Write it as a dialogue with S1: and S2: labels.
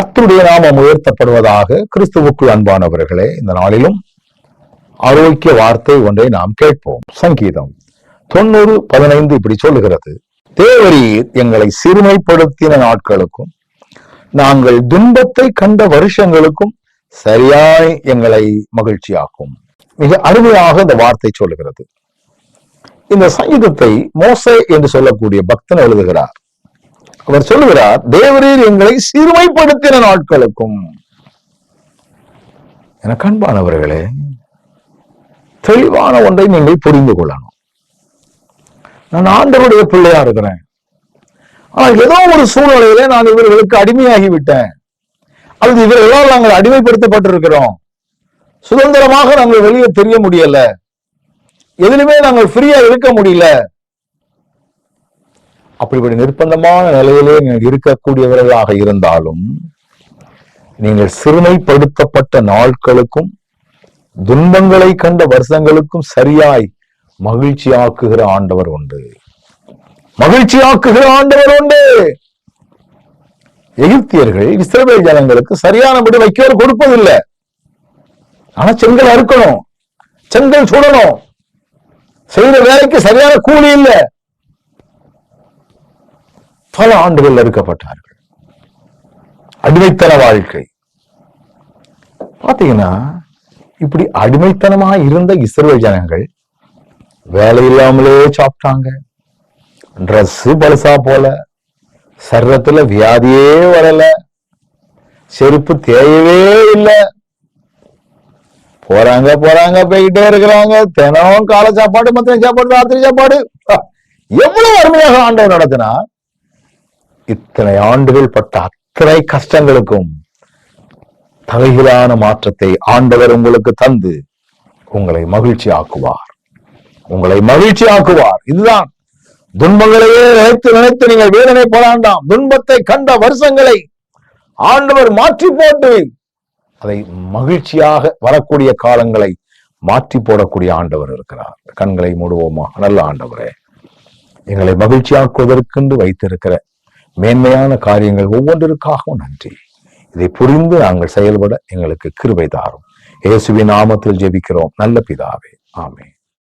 S1: கர்த்தருடைய நாமம் உயர்த்தப்படுவதாக கிறிஸ்துவுக்குள் அன்பானவர்களே இந்த நாளிலும் ஆரோக்கிய வார்த்தை ஒன்றை நாம் கேட்போம். சங்கீதம் தொண்ணூறு பதினைந்து இப்படி சொல்லுகிறது. தேவரீர் எங்களை சிறுமைப்படுத்தின நாட்களுக்கும் நாங்கள் துன்பத்தை கண்ட வருஷங்களுக்கும் சரியாய் எங்களை மகிழ்ச்சியாக்கும். மிக அருமையாக இந்த வார்த்தை சொல்லுகிறது. இந்த சங்கீதத்தை மோசை என்று சொல்லக்கூடிய பக்தன் எழுதுகிறார். அவர் சொல்லுகிறார் தேவரீர் எங்களை சிறுமைப்படுத்தின நாட்களுக்கும் என கண்பானவர்களே தெளிவான ஒன்றை நீங்கள் புரிந்து கொள்ளணும். நான் ஆண்டவருடைய பிள்ளையா இருக்கிறேன். ஆனால் ஏதோ ஒரு சூழ்நிலையில நான் இவர்களுக்கு அடிமையாகி விட்டேன் அல்லது இவர்களால் நாங்கள் அடிமைப்படுத்தப்பட்டிருக்கிறோம். சுதந்திரமாக நாங்கள் வெளியே தெரிய முடியல. எதிலுமே நாங்கள் ஃப்ரீயா இருக்க முடியல. அப்படிப்பட்ட நிர்பந்தமான நிலையிலே நீங்கள் இருக்கக்கூடியவர்களாக இருந்தாலும் நீங்கள் சிறுமைப்படுத்தப்பட்ட நாட்களுக்கும் துன்பங்களை கண்ட வருஷங்களுக்கும் சரியாய் மகிழ்ச்சியாக்குகிற ஆண்டவர் உண்டு. மகிழ்ச்சியாக்குகிற ஆண்டவர் உண்டு. எகிப்தியர்கள் இஸ்ரேல் ஜனங்களுக்கு சரியானபடி வைக்கோல் கொடுப்பதில்லை. ஆனா செங்கல் அறுக்கணும் செங்கல் சுடணும். செய்யற வேலைக்கு சரியான கூலி இல்லை. பல ஆண்டுகள் அறுக்கப்பட்டார்கள் அடிமைத்தன வாழ்க்கை பாத்தீங்கன்னா இப்படி அடிமைத்தனமா இருந்த இஸ்ரேல் ஜனங்கள் வேலை இல்லாமலே சாப்பிட்டாங்க. ட்ரெஸ் பழுசா போல சர்வத்துல வியாதியே வரல செருப்பு தேயவே இல்லை. போறாங்க போறாங்க போய்கிட்டே இருக்கிறாங்க. தினம் காலை சாப்பாடு மத்திய சாப்பாடு ராத்திரி சாப்பாடு. எவ்வளவு அருமையாக ஆண்டவர் நடத்தினா இத்தனை ஆண்டுகள் பட்ட அத்தனை கஷ்டங்களுக்கும் தலைகிலான மாற்றத்தை ஆண்டவர் உங்களுக்கு தந்து உங்களை மகிழ்ச்சி ஆக்குவார் உங்களை மகிழ்ச்சி ஆக்குவார் இதுதான் துன்பங்களையே நினைத்து நினைத்து நீங்கள் வேதனை போராண்டாம் துன்பத்தை கண்ட வருஷங்களை ஆண்டவர் மாற்றி போட்டு அதை மகிழ்ச்சியாக வரக்கூடிய காலங்களை மாற்றி போடக்கூடிய ஆண்டவர் இருக்கிறார். கண்களை மூடுவோமா? நல்ல ஆண்டவரே எங்களை மகிழ்ச்சியாக்குவதற்கென்று வைத்திருக்கிற மேன்மையான காரியங்கள் ஒவ்வொன்றிற்காகவும் நன்றி. இதை புரிந்து நாங்கள் செயல்பட எங்களுக்கு கிருபை தாரும். இயேசுவின் நாமத்தில் ஜெபிக்கிறோம். நல்ல பிதாவே. ஆமே